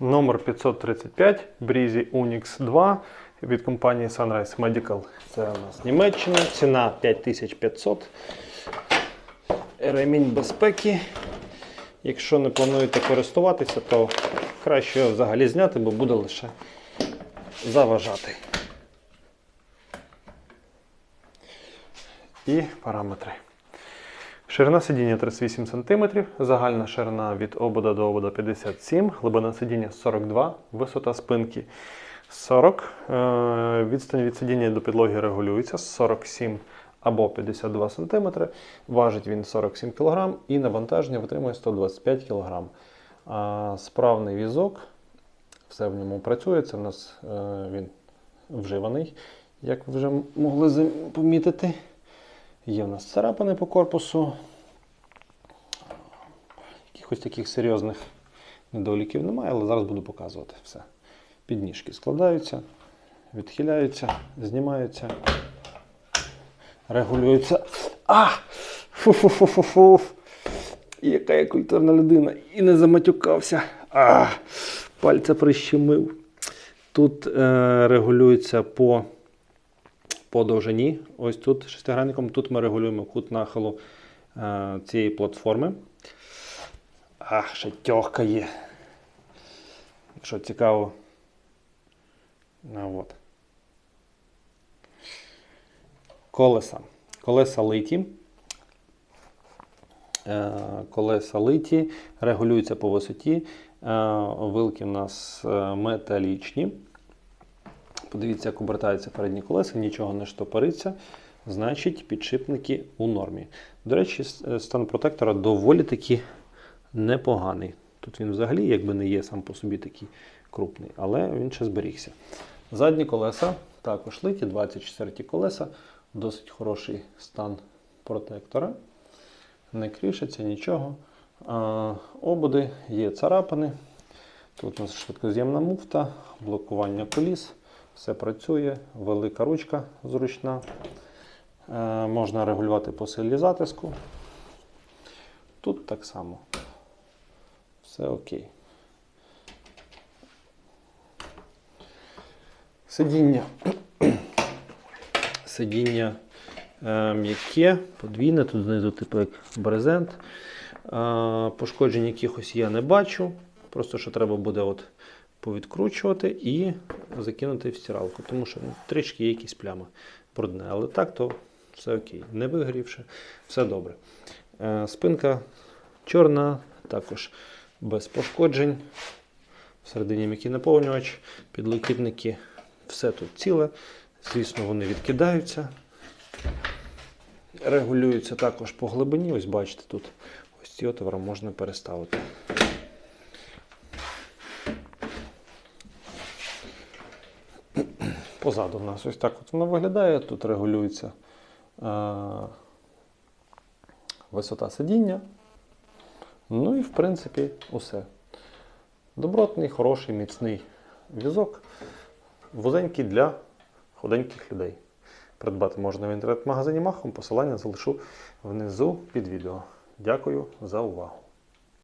Номер 535 Breezy Unix 2 від компанії Sunrise Medical. Це у нас Німеччина. Ціна 5500. Ремінь безпеки. Якщо не плануєте користуватися, то краще його взагалі зняти, бо буде лише заважати. І параметри. Ширина сидіння 38 см, загальна ширина від обода до обода 57 глибина сидіння 42 висота спинки 40 е, Відстань від сидіння до підлоги регулюється 47 або 52 см. Важить він 47 кг і навантаження витримує 125 кг. А Справний візок, все в ньому працює. Це в нас е, він вживаний, як ви вже могли помітити. Є в нас царапини по корпусу. Якихось таких серйозних недоліків немає, але зараз буду показувати все. Підніжки складаються, відхиляються, знімаються, регулюються. А! Фу-фу-фу-фу-фу! Яка я культурна людина! І не заматюкався. А! Пальця прищемив. Тут е, регулюється по по довжині. Ось тут шестигранником. Тут ми регулюємо кут нахилу е, цієї платформи. Ах, ще тьохка є. Якщо цікаво. Ну, от. Колеса. Колеса литі. Е, Колеса литі, регулюються по висоті. Е, Вилки в нас металічні. Подивіться, як обертаються передні колеса, нічого не штопориться. Значить, підшипники у нормі. До речі, е, стан протектора доволі таки непоганий. Тут він взагалі якби не є сам по собі такий крупний, але він ще зберігся. Задні колеса також литі, 24 колеса, досить хороший стан протектора. Не крішиться нічого. А, ободи є царапини. Тут у нас швидкоз'ємна муфта, блокування коліс. Все працює, велика ручка зручна. Е, можна регулювати по силі затиску. Тут так само. Все окей. Сидіння. Сидіння е, м'яке, подвійне, тут знизу типу як брезент. Е, пошкоджень якихось я не бачу. Просто що треба буде от повідкручувати і закинути в стиралку, тому що трішки є якісь плями брудне. Але так то все окей. Не вигорівши, все добре. Е, спинка чорна, також без пошкоджень. Всередині м'який наповнювач, підлокітники, все тут ціле. Звісно, вони відкидаються. Регулюються також по глибині. Ось бачите, тут ось ці отвори можна переставити. Позаду в нас ось так от воно виглядає. Тут регулюється е, висота сидіння. Ну і в принципі усе. Добротний, хороший, міцний візок. Вузенький для худеньких людей. Придбати можна в інтернет-магазині Махом. Посилання залишу внизу під відео. Дякую за увагу.